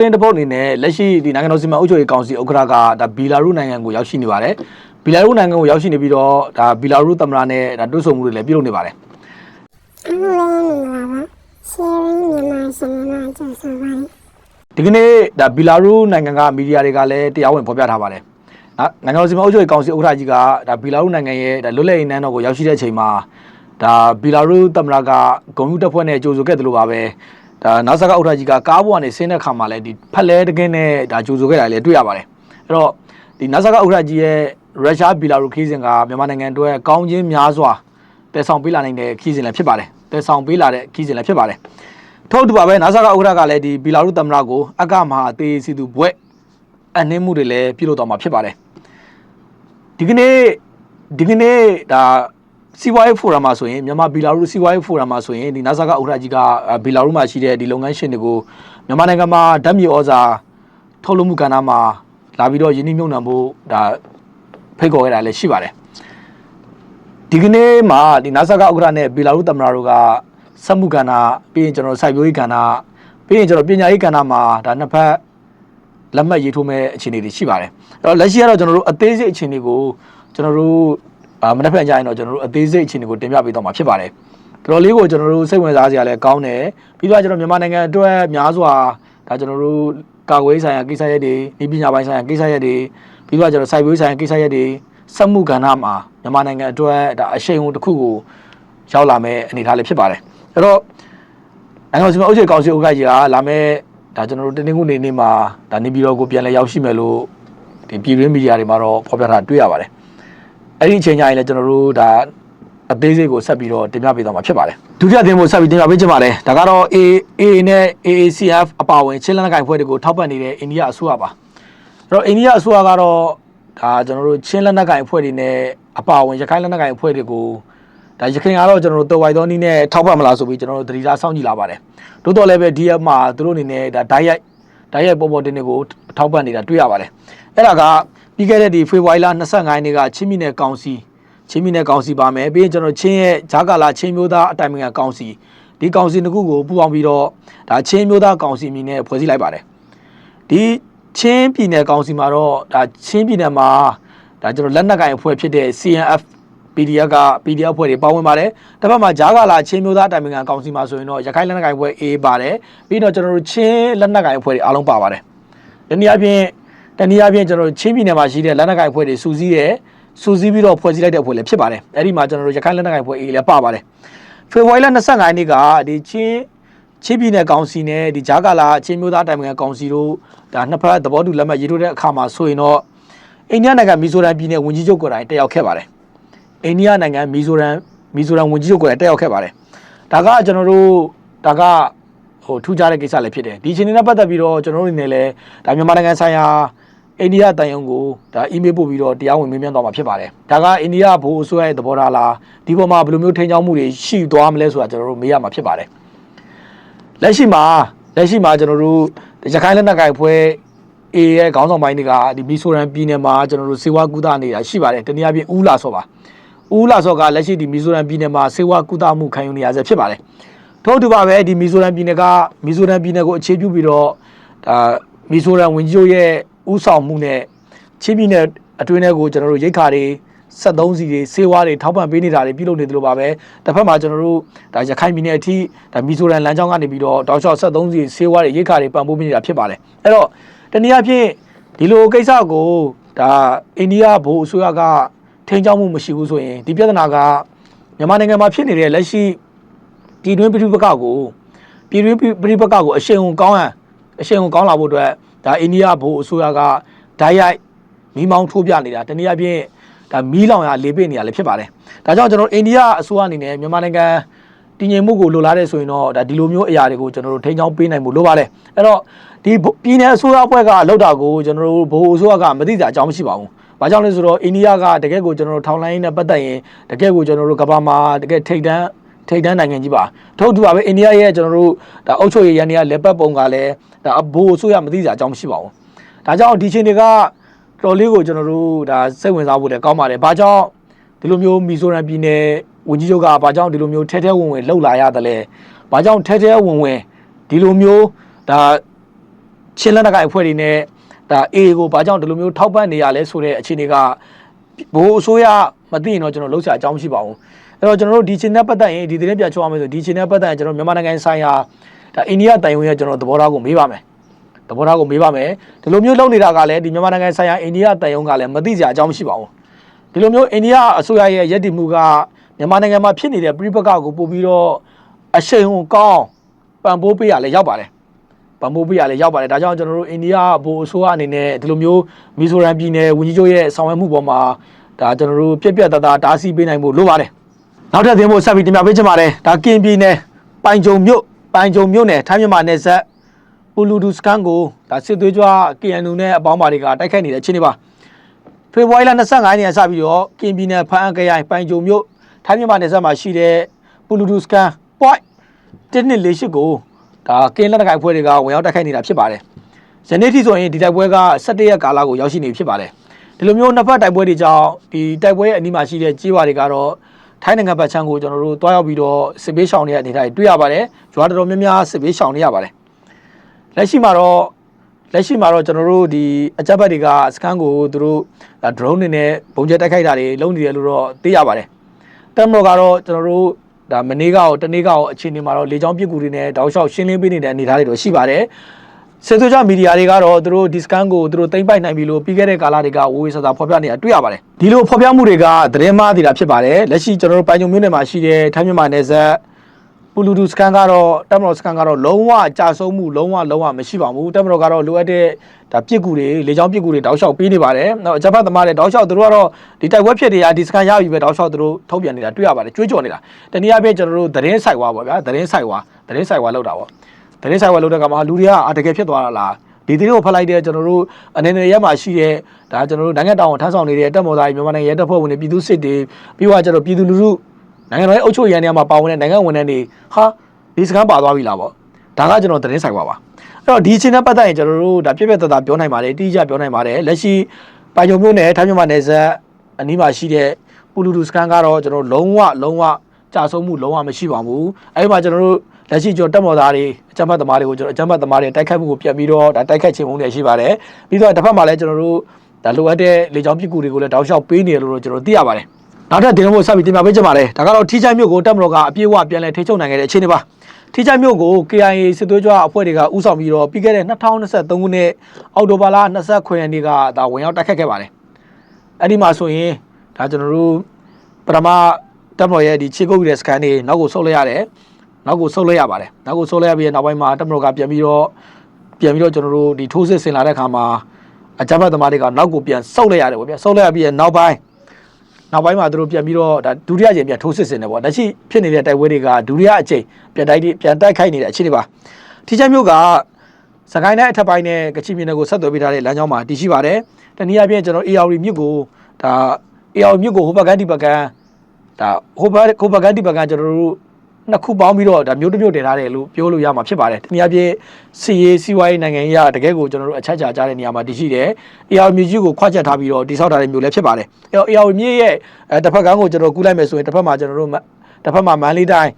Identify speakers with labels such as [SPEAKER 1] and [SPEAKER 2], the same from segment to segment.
[SPEAKER 1] တင်းတစ်ပုတ်အနေနဲ့လက်ရှိဒီနိုင်ငံတော်စီမံအုပ်ချုပ်ရေးကောင်စီဥက္ကဋ္ဌကဒါဘီလာရုနိုင်ငံကိုရောက်ရှိနေပါတယ်ဘီလာရုနိုင်ငံကိုရောက်ရှိနေပြီးတော့ဒါဘီလာရုသမ္မတနဲ့ဒါတွဲဆုံမှုတွေလည်းပြုလုပ်နေပါတယ်
[SPEAKER 2] အားလုံးလည်းမင်္ဂလာပါ sharing မြန်မာရှင်မြန်မာကျဆိုပါရင်
[SPEAKER 1] ဒီကနေ့ဒါဘီလာရုနိုင်ငံကမီဒီယာတွေကလည်းတရားဝင်ဖော်ပြထားပါတယ်နော်နိုင်ငံတော်စီမံအုပ်ချုပ်ရေးကောင်စီဥက္ကဋ္ဌကြီးကဒါဘီလာရုနိုင်ငံရဲ့ဒါလွတ်လပ်ရေးနန်းတော်ကိုရောက်ရှိတဲ့အချိန်မှာဒါဘီလာရုသမ္မတကဂုံယူတပ်ဖွဲ့နဲ့ကြိုဆိုခဲ့တယ်လို့ပါပဲ ဒါနာဆာကဥက္ကဋ္ဌကြီးကကားပေါ်ကနေဆင်းတဲ့ခါမှာလည်းဒီဖက်လဲတကင်းနဲ့ဒါကြိုဆိုခဲ့တာလည်းတွေ့ရပါတယ်အဲ့တော့ဒီနာဆာကဥက္ကဋ္ဌကြီးရဲ့ရုရှားဘီလာရုခီးစဉ်ကမြန်မာနိုင်ငံအတွက်ကောင်းခြင်းများစွာတည်ဆောင်ပေးလာနိုင်တဲ့ခီးစဉ်လည်းဖြစ်ပါတယ်တည်ဆောင်ပေးလာတဲ့ခီးစဉ်လည်းဖြစ်ပါတယ်ထို့တူပါပဲနာဆာကဥက္ကဋ္ဌကလည်းဒီဘီလာရုသမ္မတကိုအကမဟာအသေးစီသူဘွဲ့အနှင်းမှုတွေလည်းပြုလုပ်တော့မှာဖြစ်ပါတယ်ဒီကနေ့ဒီကနေ့ဒါ စီဝိုင်းဖိုရမ်မှာဆိုရင်မြန်မာဘီလာရုစီဝိုင်းဖိုရမ်မှာဆိုရင်ဒီနာဆာကဥက္ကဋ္ဌကြီးကဘီလာရုမှာရှိတဲ့ဒီလုပ်ငန်းရှင်တွေကိုမြန်မာနိုင်ငံမှာဓာတ်မြေဩဇာထုတ်လုပ်မှုကဏ္ဍမှာလာပြီးတော့ယင်းနှိမ့်မြုံနှံဖို့ဒါဖိတ်ခေါ်ခဲ့တာလည်းရှိပါတယ်ဒီကနေ့မှာဒီနာဆာကဥက္ကဋ္ဌနဲ့ဘီလာရုသမ္မတတို့ကစက်မှုကဏ္ဍပြီးရင်ကျွန်တော်စိုက်ပျိုးရေးကဏ္ဍပြီးရင်ကျွန်တော်ပညာရေးကဏ္ဍမှာဒါနှစ်ဖက်လက်မှတ်ရေးထိုးမဲ့အခြေအနေတွေရှိပါတယ်အဲ့တော့လက်ရှိကတော့ကျွန်တော်တို့အသေးစိတ်အခြေအနေကိုကျွန်တော်တို့ အာမနေ့ဖက်ကြရင်တော့ကျွန်တော်တို့အသေးစိတ်အခြေအနေကိုတင်ပြပေးတော့မှာဖြစ်ပါတယ်တော်တော်လေးကိုကျွန်တော်တို့စိတ်ဝင်စားစရာလည်းကောင်းတယ်ပြီးတော့ကျွန်တော်မြန်မာနိုင်ငံအတွက်များစွာဒါကျွန်တော်တို့ကာကွယ်ရေးဆိုင်ရာကိစ္စရပ်တွေဤပညာပိုင်းဆိုင်ရာကိစ္စရပ်တွေပြီးတော့ကျွန်တော်စိုက်ပျိုးရေးဆိုင်ရာကိစ္စရပ်တွေစက်မှုကဏ္ဍမှာမြန်မာနိုင်ငံအတွက်ဒါအရှိန်အဟုန်တစ်ခုကိုရောက်လာမဲ့အနေအထားလေးဖြစ်ပါတယ်အဲ့တော့နိုင်ငံတော်စီမံအုပ်ချုပ်ရေးကောင်စီဥက္ကဋ္ဌကြီးကလာမဲ့ဒါကျွန်တော်တို့တနင်္ဂနွေနေ့မှာဒါနေပြည်တော်ကိုပြန်လည်ရောက်ရှိမယ်လို့ဒီပြည်တွင်းမီဒီယာတွေမှာတော့ဖော်ပြထားတွေ့ရပါတယ် အဲ့ဒီအချိန်ကျရင်လည်းကျွန်တော်တို့ဒါအသေးစိတ်ကိုဆက်ပြီးတော့တင်ပြပေးသွားမှာဖြစ်ပါတယ်ဒုတိယသင်ဖို့ဆက်ပြီးတင်ပြပေးချင်ပါတယ်ဒါကတော့ AA နဲ့ AACF အပါအဝင်ချင်းလက်နက်ကိုင်ဖွဲ့တွေကိုထောက်ပံ့နေတဲ့အိန္ဒိယအစိုးရပါအဲ့တော့အိန္ဒိယအစိုးရကတော့ဒါကျွန်တော်တို့ချင်းလက်နက်ကိုင်အဖွဲ့တွေနဲ့အပါအဝင်ရခိုင်လက်နက်ကိုင်အဖွဲ့တွေကိုဒါရခိုင်ကတော့ကျွန်တော်တို့တော်ဝိုင်သောနီးနဲ့ထောက်ပံ့မလားဆိုပြီးကျွန်တော်တို့သတိထားစောင့်ကြည့်လာပါတယ်။တိုးတော်လည်းပဲဒီရက်မှာသူတို့အနေနဲ့ဒါဓာတ်ရိုက်ဓာတ်ရိုက်ပေါ်ပေါ်တင်တွေကိုထောက်ပံ့နေတာတွေ့ရပါတယ်။အဲ့ဒါက ပြီးခဲ့တဲ့ဒီဖေဖော်ဝါရီလ25ရက်နေ့ကချင်းမြင့်နယ်ကောင်စီချင်းမြင့်နယ်ကောင်စီပါမယ်ပြီးရင်ကျွန်တော်ချင်းရဲ့ဂျာကာလာချင်းမျိုးသားအတိုင်ပင်ခံကောင်စီဒီကောင်စီတစ်ခုကိုပူးပေါင်းပြီးတော့ဒါချင်းမျိုးသားကောင်စီအမည်နဲ့ဖွဲ့စည်းလိုက်ပါတယ်။ဒီချင်းပြည်နယ်ကောင်စီမှာတော့ဒါချင်းပြည်နယ်မှာဒါကျွန်တော်လက်နက်ကိုင်အဖွဲ့ဖြစ်တဲ့ CNF PDF က PDF ဖွဲ့တွေပါဝင်ပါတယ်။တစ်ဖက်မှာဂျာကာလာချင်းမျိုးသားတိုင်ပင်ခံကောင်စီမှာဆိုရင်တော့ရခိုင်လက်နက်ကိုင်ဖွဲ့ A ပါတယ်။ပြီးတော့ကျွန်တော်တို့ချင်းလက်နက်ကိုင်ဖွဲ့တွေအားလုံးပါပါတယ်။ဒီနေ့အပြင် တနည်းအားဖြင့်ကျွန်တော်တို့ချင်းပြည်နယ်မှာရှိတဲ့လက်နက်ကိုင်ဖွဲ့တွေစူးစီးရဲစူးစီးပြီးတော့ဖွဲ့စည်းလိုက်တဲ့ဖွဲ့လည်းဖြစ်ပါတယ်။အဲ့ဒီမှာကျွန်တော်တို့ရခိုင်လက်နက်ကိုင်ဖွဲ့ A လည်းပါပါတယ်။ဖေဖော်ဝါရီလ25ရက်နေ့ကဒီချင်းချင်းပြည်နယ်ကောင်စီနဲ့ဒီဂျာကာလာချင်းမျိုးသားတိုင်ပင်ခံကောင်စီတို့ဒါနှစ်ဖက်သဘောတူလက်မှတ်ရေးထိုးတဲ့အခါမှာဆိုရင်တော့အိန္ဒိယနိုင်ငံမီဇိုရမ်ပြည်နယ်ဝန်ကြီးချုပ်ကိုယ်တိုင်တက်ရောက်ခဲ့ပါတယ်။အိန္ဒိယနိုင်ငံမီဇိုရမ်မီဇိုရမ်ဝန်ကြီးချုပ်ကိုလည်းတက်ရောက်ခဲ့ပါတယ်။ဒါကကျွန်တော်တို့ဒါကဟိုထူးခြားတဲ့ကိစ္စလည်းဖြစ်တယ်။ဒီအချိန်နဲ့ပတ်သက်ပြီးတော့ကျွန်တော်တို့အနေနဲ့လည်းဒါမြန်မာနိုင်ငံဆိုင်ရာ အိန္ဒိယတန်ယုံကိုဒါအီးမေးလ်ပို့ပြီးတော့တရားဝင်မေးမြန်းသွားမှာဖြစ်ပါတယ်။ဒါကအိန္ဒိယဘိုးအစိုးရရဲ့သဘောထားလားဒီပေါ်မှာဘယ်လိုမျိုးထိန်းချောင်းမှုတွေရှိသွားမလဲဆိုတာကျွန်တော်တို့မေးရမှာဖြစ်ပါတယ်။လက်ရှိမှာလက်ရှိမှာကျွန်တော်တို့ရခိုင်လက်နက်ကိုင်ဖွဲ့ A ရဲ့ခေါင်းဆောင်ပိုင်းတွေကဒီမီဆိုရန်ပြည်နယ်မှာကျွန်တော်တို့စေဝါကူတာနေတာရှိပါတယ်။တနည်းအားဖြင့်ဦးလာဆိုပါ။ဦးလာစောကလက်ရှိဒီမီဇိုရမ်ပြည်နယ်မှာစေဝါကုသမှုခံယူနေရဆဲဖြစ်ပါတယ်။ထို့အတူပါပဲဒီမီဇိုရမ်ပြည်နယ်ကမီဇိုရမ်ပြည်နယ်ကိုအခြေပြုပြီးတော့ဒါမီဇိုရမ်ဝင်ကြီးချုပ်ရဲ့ ဥဆောင်မှုနဲ့ချင်းပြည်နယ်အတွင်းထဲကိုကျွန်တော်တို့ရိတ်ခါတွေ73စီတွေစေဝါတွေထောက်ပံ့ပေးနေတာတွေပြုလုပ်နေတယ်လို့ပါပဲ။တစ်ဖက်မှာကျွန်တော်တို့ဒါရခိုင်ပြည်နယ်အထိဒါမီဇိုရမ်လမ်းကြောင်းကနေပြီးတော့တောက်လျှောက်73စီစေဝါတွေရိတ်ခါတွေပံ့ပိုးပေးနေတာဖြစ်ပါတယ်။အဲ့တော့တနည်းအားဖြင့်ဒီလိုကိစ္စကိုဒါအိန္ဒိယဘိုးအစိုးရကထိန်းချောင်းမှုမရှိဘူးဆိုရင်ဒီပြဿနာကမြန်မာနိုင်ငံမှာဖြစ်နေတဲ့လက်ရှိပြည်တွင်းပြည်ပကကိုပြည်တွင်းပြည်ပကကိုအရှိန်အဟုန်ကောင်းရန်အရှိန်အဟုန်ကောင်းလာဖို့အတွက် ဒါအိန္ဒိယဘိုးအစိုးရကဓာတ်ရိုက်မိမောင်းထိုးပြနေတာတနည်းအားဖြင့်ဒါမီးလောင်ရလေပိနေရလည်းဖြစ်ပါတယ်။ဒါကြောင့်ကျွန်တော်အိန္ဒိယအစိုးရအနေနဲ့မြန်မာနိုင်ငံတည်ငြိမ်မှုကိုလိုလားတဲ့ဆိုရင်တော့ဒါဒီလိုမျိုးအရာတွေကိုကျွန်တော်တို့ထိန်းချောင်းပေးနိုင်မှုလိုပါတယ်။အဲ့တော့ဒီပြည်내အစိုးရအဖွဲ့ကလောက်တာကိုကျွန်တော်တို့ဘိုးအစိုးရကမသိတာအကြောင်းမရှိပါဘူး။ဘာကြောင့်လဲဆိုတော့အိန္ဒိယကတကယ့်ကိုကျွန်တော်တို့ထောင်လိုင်းနဲ့ပတ်သက်ရင်တကယ့်ကိုကျွန်တော်တို့ကမ္ဘာမှာတကယ်ထိပ်တန်း ထိပ်တန်းနိုင်ငံကြီးပါထို့အတူပါပဲအိန္ဒိယရဲ့ကျွန်တော်တို့ဒါအုပ်ချုပ်ရေးရန်တွေကလက်ပတ်ပုံကလည်းဒါအဘိုးအစိုးရမသိစရာအကြောင်းမရှိပါဘူးဒါကြောင့်ဒီချိန်တွေကတော်လေးကိုကျွန်တော်တို့ဒါစိတ်ဝင်စားဖို့လည်းကောင်းပါတယ်ဘာကြောင့်ဒီလိုမျိုးမီဇိုရမ်ပြည်နယ်ဝန်ကြီးချုပ်ကဘာကြောင့်ဒီလိုမျိုးထဲထဲဝင်ဝင်လှုပ်လာရတယ်လဲဘာကြောင့်ထဲထဲဝင်ဝင်ဒီလိုမျိုးဒါချင်းလက်နက်ကိုင်အဖွဲ့တွေနဲ့ဒါ AA ကိုဘာကြောင့်ဒီလိုမျိုးထောက်ပံ့နေရလဲဆိုတဲ့အခြေအနေက ဘိုးအစိုးရမသိရင်တော့ကျွန်တော်လှုပ်ရှားအကြောင်းမရှိပါဘူးအဲ့တော့ကျွန်တော်တို့ဒီချင်းနဲ့ပတ်သက်ရင်ဒီသတင်းပြချောင်းမယ်ဆိုဒီချင်းနဲ့ပတ်သက်ရင်ကျွန်တော်မြန်မာနိုင်ငံဆိုင်ရာဒါအိန္ဒိယတိုင်ဝမ်ရဲ့ကျွန်တော်သဘောထားကိုမေးပါမယ်သဘောထားကိုမေးပါမယ်ဒီလိုမျိုးလုပ်နေတာကလည်းဒီမြန်မာနိုင်ငံဆိုင်ရာအိန္ဒိယတိုင်ဝမ်ကလည်းမသိစရာအကြောင်းမရှိပါဘူးဒီလိုမျိုးအိန္ဒိယအစိုးရရဲ့ရည်တည်မှုကမြန်မာနိုင်ငံမှာဖြစ်နေတဲ့ပြည်ပကကိုပို့ပြီးတော့အရှိန်ဟုန်ကောင်းပံ့ပိုးပေးရလဲရောက်ပါတယ် ပံ့ပိုးပေးရလဲရောက်ပါတယ်ဒါကြောင့်ကျွန်တော်တို့အိန္ဒိယဘိုးအစိုးရအနေနဲ့ဒီလိုမျိုးမီဇိုရမ်ပြည်နယ်ဝန်ကြီးချုပ်ရဲ့ဆောင်ရွက်မှုပေါ်မှာဒါကျွန်တော်တို့ပြက်ပြက်တသားတားဆီးပေးနိုင်ဖို့လိုပါတယ်နောက်ထပ်သင်ဖို့ဆက်ပြီးတင်ပြပေးချင်ပါတယ်ဒါကင်ပြည်နယ်ပိုင်ကြုံမြို့ပိုင်ကြုံမြို့နယ်ထိုင်းမြန်မာနယ်စပ်ပူလူဒူစကန်ကိုဒါစစ်သွေးကြွ KNU နဲ့အပေါင်းပါတွေကတိုက်ခိုက်နေတဲ့အခြေအနေပါဖေဖော်ဝါရီလ25ရက်နေ့ကစပြီးတော့ကင်ပြည်နယ်ဖန်အကရိုင်ပိုင်ကြုံမြို့ထိုင်းမြန်မာနယ်စပ်မှာရှိတဲ့ပူလူဒူစကန် point တစ်နှစ်လေးရှိကို ဒါကင်းလက်နက်ကိုင်အဖွဲ့တွေကဝင်ရောက်တိုက်ခိုက်နေတာဖြစ်ပါတယ်။ယနေ့ထိဆိုရင်ဒီတိုက်ပွဲက17ရက်ကာလကိုရောက်ရှိနေပြီဖြစ်ပါတယ်။ဒီလိုမျိုးနှစ်ဖက်တိုက်ပွဲတွေကြောင့်ဒီတိုက်ပွဲရဲ့အနီးမှာရှိတဲ့ကြေးဝါတွေကတော့ထိုင်းနိုင်ငံဘက်ခြမ်းကိုကျွန်တော်တို့တွားရောက်ပြီးတော့စစ်ပေးရှောင်နေတဲ့အနေအထားတွေတွေ့ရပါတယ်။ကျွာတော်တော်များများစစ်ပေးရှောင်နေရပါတယ်။လက်ရှိမှာတော့လက်ရှိမှာတော့ကျွန်တော်တို့ဒီအကြက်ဘက်တွေကစကန်ကိုသူတို့ဒါ drone တွေနဲ့ပုံကျဲတိုက်ခိုက်တာတွေလုပ်နေတယ်လို့တော့သိရပါတယ်။တက်မတော်ကတော့ကျွန်တော်တို့ ဒါမနေ့ကရောတနေ့ကရောအခြေအနေမှာတော့လေကြောင်းပြစ်ကူတွေနဲ့တောက်လျှောက်ရှင်းလင်းပေးနေတဲ့အနေအထားတွေတော့ရှိပါတယ်။စေသွေးကြမီဒီယာတွေကတော့သူတို့ဒီစကန်ကိုသူတို့သိမ့်ပိုက်နိုင်ပြီလို့ပြီးခဲ့တဲ့ကာလတွေကဝေဝေးဆာဆာဖော်ပြနေတာတွေ့ရပါတယ်။ဒီလိုဖော်ပြမှုတွေကသတင်းမှားနေတာဖြစ်ပါတယ်။လက်ရှိကျွန်တော်တို့ပိုင်ကြုံမြို့နယ်မှာရှိတဲ့ထိုင်းမြန်မာနယ်စပ် ပူလူဒူစကန်ကတော့တက်မတော်စကန်ကတော့လုံးဝကြာဆုံးမှုလုံးဝလုံးဝမရှိပါဘူးတက်မတော်ကတော့လိုအပ်တဲ့ဒါပြစ်ကူတွေလေကြောင်းပြစ်ကူတွေတောက်လျှောက်ပေးနေပါတယ်နောက်အကြမ်းဖက်သမားတွေတောက်လျှောက်သူတို့ကတော့ဒီတိုက်ပွဲဖြစ်တွေကဒီစကန်ရပြီပဲတောက်လျှောက်သူတို့ထုတ်ပြန်နေတာတွေ့ရပါတယ်ကြွေးကြော်နေတာတနည်းအားဖြင့်ကျွန်တော်တို့သတင်းဆိုင်ဝါပေါ့ဗျာသတင်းဆိုင်ဝါသတင်းဆိုင်ဝါလောက်တာပေါ့သတင်းဆိုင်ဝါလောက်တဲ့ကမှာလူတွေကအာတကယ်ဖြစ်သွားတာလားဒီသတင်းကိုဖတ်လိုက်တဲ့ကျွန်တော်တို့အနေနဲ့ရက်မှာရှိတဲ့ဒါကျွန်တော်တို့နိုင်ငံတောင်ထမ်းဆောင်နေတဲ့တက်မော်သားကြီးမြန်မာနိုင်ငံရဲတပ်ဖွဲ့ဝင်တွေပြည်သူစစ်တွေပြီးတော့ကျွန်တော်ပြည်သူလူထု နိုင်ငံတော်ရဲ့အုပ်ချုပ်ရေးရန်နေရာမှာပါဝင်တဲ့နိုင်ငံဝန်ထမ်းတွေဟာဒီစကန်ပါသွားပြီလားပေါ့ဒါကကျွန်တော်သတင်းဆိုင်ပါပါအဲ့တော့ဒီအချိန်နဲ့ပတ်သက်ရင်ကျွန်တော်တို့ဒါပြည့်ပြည့်သားသားပြောနိုင်ပါတယ်တိကျပြောနိုင်ပါတယ်လက်ရှိပိုင်ကြုံမျိုးနဲ့ထိုင်းမြန်မာနယ်စပ်အနီးမှာရှိတဲ့ပူလူဒူစကန်ကတော့ကျွန်တော်တို့လုံးဝလုံးဝကြာဆုံးမှုလုံးဝမရှိပါဘူးအဲ့ဒီမှာကျွန်တော်တို့လက်ရှိကျွန်တော်တက်မော်သားတွေအကြမ်းဖက်သမားတွေကိုကျွန်တော်အကြမ်းဖက်သမားတွေတိုက်ခိုက်မှုကိုပြန်ပြီးတော့ဒါတိုက်ခိုက်ခြင်းပုံတွေရှိပါတယ်ပြီးတော့တစ်ဖက်မှာလည်းကျွန်တော်တို့ဒါလိုအပ်တဲ့လေကြောင်းပစ်ကူတွေကိုလည်းတောက်လျှောက်ပေးနေတယ်လို့ကျွန်တော်သိရပါတယ် နောက်ထပ်တင်ဖို့ဆက်ပြီးတင်ပြပေးချင်ပါတယ်ဒါကတော့ထိချိုင်းမြို့ကိုတက်မတော်ကအပြည့်အဝပြန်လည်ထိချုပ်နိုင်ခဲ့တဲ့အခြေအနေပါထိချိုင်းမြို့ကို KIA စစ်သွေးကြွအဖွဲ့တွေကဥဆောင်ပြီးတော့ပြီးခဲ့တဲ့2023ခုနှစ်အောက်တိုဘာလ29ရက်နေ့ကဒါဝင်ရောက်တိုက်ခတ်ခဲ့ပါတယ်အဲ့ဒီမှာဆိုရင်ဒါကျွန်တော်တို့ပထမတက်မတော်ရဲ့ဒီခြေကုပ်ရတဲ့စကန်တွေနောက်ကိုဆုတ်လိုက်ရတယ်နောက်ကိုဆုတ်လိုက်ရပါတယ်နောက်ကိုဆုတ်လိုက်ရပြီးနောက်ပိုင်းမှာတက်မတော်ကပြန်ပြီးတော့ပြန်ပြီးတော့ကျွန်တော်တို့ဒီထိုးစစ်ဆင်လာတဲ့ခါမှာအကြမ်းဖက်သမားတွေကနောက်ကိုပြန်ဆုတ်လိုက်ရတယ်ပေါ့ဗျာဆုတ်လိုက်ရပြီးနောက်ပိုင်း နောက်ပိုင်းမှာသူတို့ပြန်ပြီးတော့ဒါဒုတိယအကြိမ်ပြန်ထိုးစစ်ဆင်တယ်ပေါ့လက်ရှိဖြစ်နေတဲ့တိုက်ပွဲတွေကဒုတိယအကြိမ်ပြန်တိုက်ပြန်တိုက်ခိုက်နေတဲ့အခြေအနေပါထိချိုင်းမျိုးကစကိုင်းတိုင်းအထက်ပိုင်းနဲ့ကချင်ပြည်နယ်ကိုဆက်သွယ်ပေးထားတဲ့လမ်းကြောင်းမှာတည်ရှိပါတယ်တနည်းအားဖြင့်ကျွန်တော် AR မြစ်ကိုဒါ AR မြစ်ကိုဟိုဘက်ကန်ဒီဘက်ကန်ဒါဟိုဘက်ဟိုဘက်ကန်ဒီဘက်ကန်ကျွန်တော်တို့ နှစ်ခုပေါင်းပြီးတော့ဒါမျိုးတစ်မျိုးတင်ထားတယ်လို့ပြောလို့ရမှာဖြစ်ပါတယ်တနည်းအားဖြင့်စီရေးစီဝိုင်းနိုင်ငံရေးအရတကယ်ကိုကျွန်တော်တို့အချက်ချာကြားတဲ့နေရာမှာတည်ရှိတယ် AR မြစ်ကြီးကိုခွာချက်ထားပြီးတော့တိဆောက်ထားတဲ့မျိုးလည်းဖြစ်ပါတယ်အဲတော့ AR မြစ်ရဲ့အဲတစ်ဖက်ကန်းကိုကျွန်တော်ကူးလိုက်မယ်ဆိုရင်တစ်ဖက်မှာကျွန်တော်တို့မတစ်ဖက်မှာမန္တလေးတိုင်း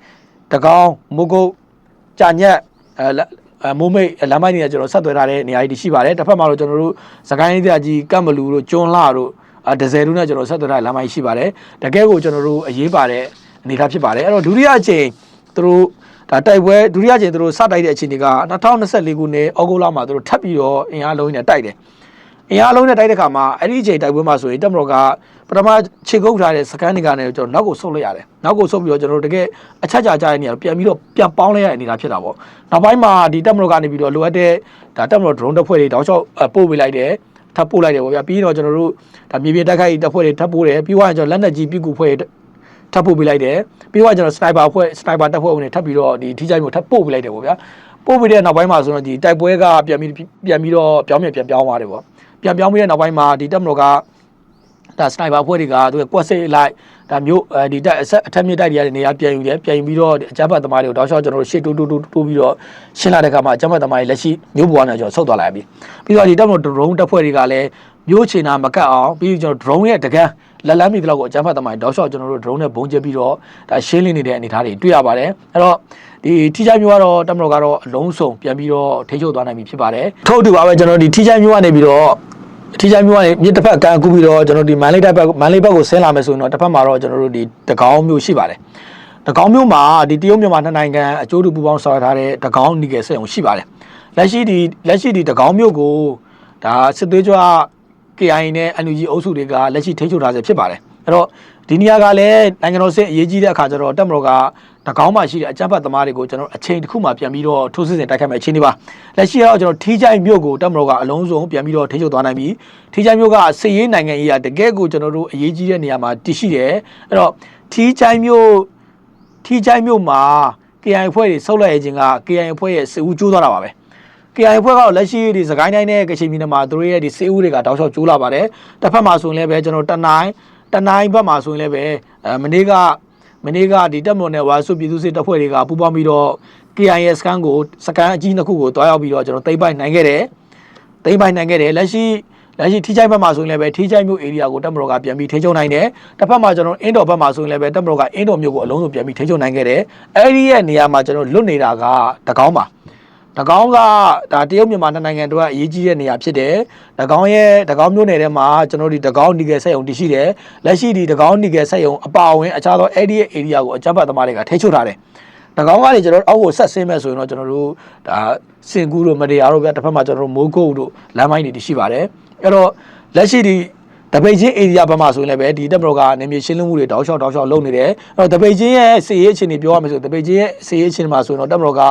[SPEAKER 1] တကောင်းမုတ်ကုတ်ကြာညက်အဲလအဲမိုးမိတ်လမ်းမိုင်းတွေကကျွန်တော်ဆက်သွယ်ထားတဲ့နေရာကြီးရှိပါတယ်တစ်ဖက်မှာတော့ကျွန်တော်တို့စကိုင်းဒေသကြီးကမ်ဘလူတို့ကျွန်းလှတို့အဲဒဇယ်တို့နဲ့ကျွန်တော်ဆက်သွယ်ထားတဲ့လမ်းမိုင်းရှိပါတယ်တကယ်ကိုကျွန်တော်တို့အရေးပါတဲ့ အနေအထားဖြစ်ပါတယ်အဲ့တော့ဒုတိယအချိန်သူတို့ဒါတိုက်ပွဲဒုတိယအချိန်သူတို့စတိုက်တဲ့အချိန်တွေက2024ခုနှစ်ဩဂုတ်လမှာသူတို့ထပ်ပြီးတော့အင်အားလုံးနဲ့တိုက်တယ်အင်အားလုံးနဲ့တိုက်တဲ့ခါမှာအဲ့ဒီအချိန်တိုက်ပွဲမှာဆိုရင်တက်မတော်ကပထမခြေကုပ်ထားတဲ့စကန်တွေကနေကျွန်တော်နောက်ကိုဆုတ်လိုက်ရတယ်နောက်ကိုဆုတ်ပြီးတော့ကျွန်တော်တို့တကယ်အချက်ချာကြတဲ့နေရာပြန်ပြီးတော့ပြန်ပေါင်းလိုက်ရတဲ့အနေအထားဖြစ်တာပေါ့နောက်ပိုင်းမှာဒီတက်မတော်ကနေပြီးတော့လိုအပ်တဲ့ဒါတက်မတော် drone တပ်ဖွဲ့တွေတောက်လျှောက်ပို့ပေးလိုက်တယ်ထပ်ပို့လိုက်တယ်ပေါ့ဗျာပြီးတော့ကျွန်တော်တို့ဒါမြေပြင်တိုက်ခိုက်တပ်ဖွဲ့တွေထပ်ပို့တယ်ပြီးတော့ကျွန်တော်လက်နက်ကြီးပြည်ကူဖွဲ့တွေ ထပ်ပို့ပေးလိုက်တယ်ပြီးတော့ကျွန်တော် sniper ဖွဲ့ sniper တပ်ဖွဲ့ဝင်တွေထပ်ပြီးတော့ဒီထိချိုင်းမျိုးထပ်ပို့ပေးလိုက်တယ်ပေါ့ဗျာပို့ပေးတဲ့နောက်ပိုင်းမှာဆိုတော့ဒီတိုက်ပွဲကပြန်ပြီးပြန်ပြီးတော့ပြောင်းပြန်ပြန်ပြောင်းသွားတယ်ပေါ့ပြန်ပြောင်းပြီးတဲ့နောက်ပိုင်းမှာဒီတက်မတော်ကဒါစနိုက်ပါအဖွဲ့တွေကသူကကွက်စိတ်လိုက်ဒါမျိုးအဲဒီတက်အဆက်အထက်မြင့်တိုက်တွေကနေရာပြန်ယူတယ်ပြန်ယူပြီးတော့အကြမ်းဖက်သမားတွေကိုတောက်လျှောက်ကျွန်တော်တို့ရှေ့တိုးတိုးတိုးတိုးပြီးတော့ရှင်းလာတဲ့ခါမှာအကြမ်းဖက်သမားတွေလက်ရှိမျိုးပေါ်ကနေကျွန်တော်ဆုတ်သွားလိုက်ပြီပြီးတော့ဒီတက်မတော် drone တပ်ဖွဲ့တွေကလည်းမျိုးချင်တာမကတ်အောင်ပြီးကျွန်တော် drone ရဲ့တကန်း လက်လန်းမီတလောက်ကိုအကြမ်းဖက်သမားတွေတောက်လျှောက်ကျွန်တော်တို့ drone နဲ့ပုံကျပြီးတော့ဒါရှင်းလင်းနေတဲ့အနေအထားတွေတွေ့ရပါတယ်အဲ့တော့ဒီထိချိုင်းမျိုးကတော့တမတော်ကတော့အလုံးစုံပြန်ပြီးတော့ထိချုပ်သွားနိုင်ပြီဖြစ်ပါတယ်ထို့အတူပါပဲကျွန်တော်ဒီထိချိုင်းမျိုးကနေပြီးတော့ထိချိုင်းမျိုးကနေမြစ်တစ်ဖက်ကန်ကူးပြီးတော့ကျွန်တော်ဒီမန်လေးတက်ဘက်မန်လေးဘက်ကိုဆင်းလာမယ်ဆိုရင်တော့တစ်ဖက်မှာတော့ကျွန်တော်တို့ဒီတကောင်းမျိုးရှိပါတယ်တကောင်းမျိုးမှာဒီတရုတ်မြန်မာနှစ်နိုင်ငံအကျိုးတူပူးပေါင်းဆောင်ရွက်ထားတဲ့တကောင်းနီကယ်စက်ရုံရှိပါတယ်လက်ရှိဒီလက်ရှိဒီတကောင်းမျိုးကိုဒါစစ်သွေးကြွ KIA နဲ့ NUG အုပ်စုတွေကလက်ရှိထိန်းချုပ်ထားဆဲဖြစ်ပါတယ်အဲ့တော့ဒီနေရာကလည်းနိုင်ငံတော်စစ်အရေးကြီးတဲ့အခါကျတော့တက်မတော်ကတကောင်းမှာရှိတဲ့အကြမ်းဖက်သမားတွေကိုကျွန်တော်အချိန်တစ်ခုမှပြန်ပြီးတော့ထိုးစစ်ဆင်တိုက်ခိုက်မယ့်အခြေအနေပါလက်ရှိကတော့ကျွန်တော်ထီးချိုင်မြို့ကိုတက်မတော်ကအလုံးစုံပြန်ပြီးတော့ထိန်းချုပ်သွားနိုင်ပြီထီးချိုင်မြို့ကစစ်ရေးနိုင်ငံရေးအရတကယ်ကိုကျွန်တော်တို့အရေးကြီးတဲ့နေရာမှာတည်ရှိတယ်အဲ့တော့ထီးချိုင်မြို့ထီချိုင်းမြို့မှာ KI အဖွဲ့တွေဆုတ်လိုက်ရခြင်းက KI အဖွဲ့ရဲ့စစ်ဦးကျိုးသွားတာပါပဲ KI အဖွဲ့ကတော့လက်ရှိဒီစကိုင်းတိုင်းနဲ့ကချင်ပြည်နယ်မှာသူတို့ရဲ့ဒီစစ်ဦးတွေကတောက်လျှောက်ကျိုးလာပါတယ်တစ်ဖက်မှာဆိုရင်လည်းပဲကျွန်တော်တနိုင်တနိုင်ဘက်မှာဆိုရင်လည်းပဲအဲမနေ့ကမနေ့ကဒီတက်မတော်နဲ့ဝါစုပြည်သူစစ်တပ်ဖွဲ့တွေကပူးပေါင်းပြီးတော့ KI စကန်ကိုစကန်အကြီးနှစ်ခုကိုတွားရောက်ပြီးတော့ကျွန်တော်သိမ့်ပိုက်နိုင်ခဲ့တယ်သိမ်းပိုင်နိုင်ခဲ့တယ်လက်ရှိလက်ရှိထိချိုင်းဘက်မှာဆိုရင်လည်းပဲထိချိုင်းမြို့ area ကိုတက်မတော်ကပြန်ပြီးထိချုံနိုင်တယ်တစ်ဖက်မှာကျွန်တော်အင်းတော်ဘက်မှာဆိုရင်လည်းပဲတက်မတော်ကအင်းတော်မြို့ကိုအလုံးစုံပြန်ပြီးထိချုံနိုင်ခဲ့တယ်အဲ့ဒီရဲ့နေရာမှာကျွန်တော်လွတ်နေတာကတကောင်းပါတကော င်းကဒါတရုတ်မြန်မာနှစ်နိုင်ငံတို့ကအရေးကြီးတဲ့နေရာဖြစ်တယ်တကောင်းရဲ့တကောင်းမြို့နယ်ထဲမှာကျွန်တော်ဒီတကောင်းနီကယ်ဆက်ယုံတည်ရှိတယ်လက်ရှိဒီတကောင်းနီကယ်ဆက်ယုံအပါအဝင်အခြားသောအဲ့ဒီရဲ့ area ကိုအကြမ်းဖက်သမားတွေကထိချုံထားတယ်။၎င်းကနေကျွန်တော်တို့အောက်ကိုဆက်ဆင်းမဲ့ဆိုရင်တော့ကျွန်တော်တို့ဒါစင်ကူးတို့မတရားတို့ဗျတစ်ဖက်မှာကျွန်တော်တို့မိုးကုတ်တို့လမ်းမိုင်းတွေတရှိပါတယ်။အဲ့တော့လက်ရှိဒီ တပိတ်ချင်း area ဘက်မှာဆိုရင်လည်းပဲဒီတက်ဘလော့ကနေမြေရှင်းလင်းမှုတွေတောက်လျှောက်တောက်လျှောက်လုပ်နေတယ်။အဲ့တော့တပိတ်ချင်းရဲ့စီရေးအခြေအနေပြောရမယ်ဆိုရင်တပိတ်ချင်းရဲ့စီရေးအခြေအနေမှာဆိုရင်တော့တက်ဘလော့က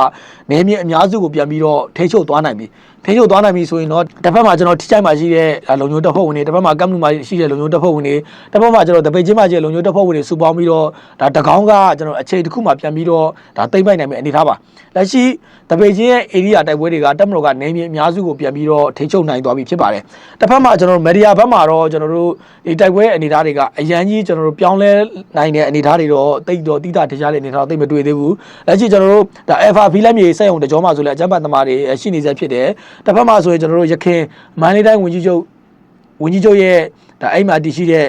[SPEAKER 1] နေမြေအများစုကိုပြန်ပြီးတော့ထိချုပ်သွားနိုင်ပြီ။ ထိချုပ်သွားနိုင်ပြီဆိုရင်တော့တစ်ဖက်မှာကျွန်တော်ထိချိုက်မှာရှိတဲ့လုံညိုတပ်ဖွဲ့ဝင်တွေတစ်ဖက်မှာကမ်နူမှာရှိတဲ့လုံညိုတပ်ဖွဲ့ဝင်တွေတစ်ဖက်မှာကျွန်တော်တပိတ်ချင်းမှာရှိတဲ့လုံညိုတပ်ဖွဲ့ဝင်တွေစုပေါင်းပြီးတော့ဒါတကောင်းကကျွန်တော်အခြေတစ်ခုမှပြန်ပြီးတော့ဒါတိမ့်ပိုက်နိုင်မယ့်အနေထားပါလက်ရှိတပိတ်ချင်းရဲ့ area တိုက်ပွဲတွေကတက်မလို့ကနေမြေအများစုကိုပြန်ပြီးတော့ထိချုပ်နိုင်သွားပြီဖြစ်ပါတယ်တစ်ဖက်မှာကျွန်တော်တို့မီဒီယာဘက်မှာတော့ကျွန်တော်တို့ဒီတိုက်ပွဲအနေထားတွေကအရန်ကြီးကျွန်တော်တို့ပြောင်းလဲနိုင်တဲ့အနေထားတွေတော့တိတ်တော့တိတာတရားတဲ့အနေထားတော့တိတ်မတွေ့သေးဘူးလက်ရှိကျွန်တော်တို့ဒါ alpha ဖီလက်မြေစက်ရုံတကြောမှာဆိုလဲအကြမ်းဖက်သမားတွေရှိနေစေဖြစ်တယ်တစ်ဖက်မှာဆိုရင်ကျွန်တော်တို့ရခင်မန္တလေးတိုင်းဝန်ကြီးချုပ်ဝန်ကြီးချုပ်ရဲ့ဒါအိမ်မှာတည်ရှိတဲ့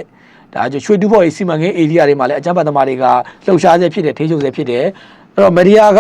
[SPEAKER 1] ဒါကျရွှေတူဖို့စီမံကိန်း area တွေမှာလည်းအကြမ်းဖက်သမားတွေကလှုပ်ရှားစေဖြစ်တယ်ထိန်းချုပ်စေဖြစ်တယ်အဲ့တော့မီဒီယာက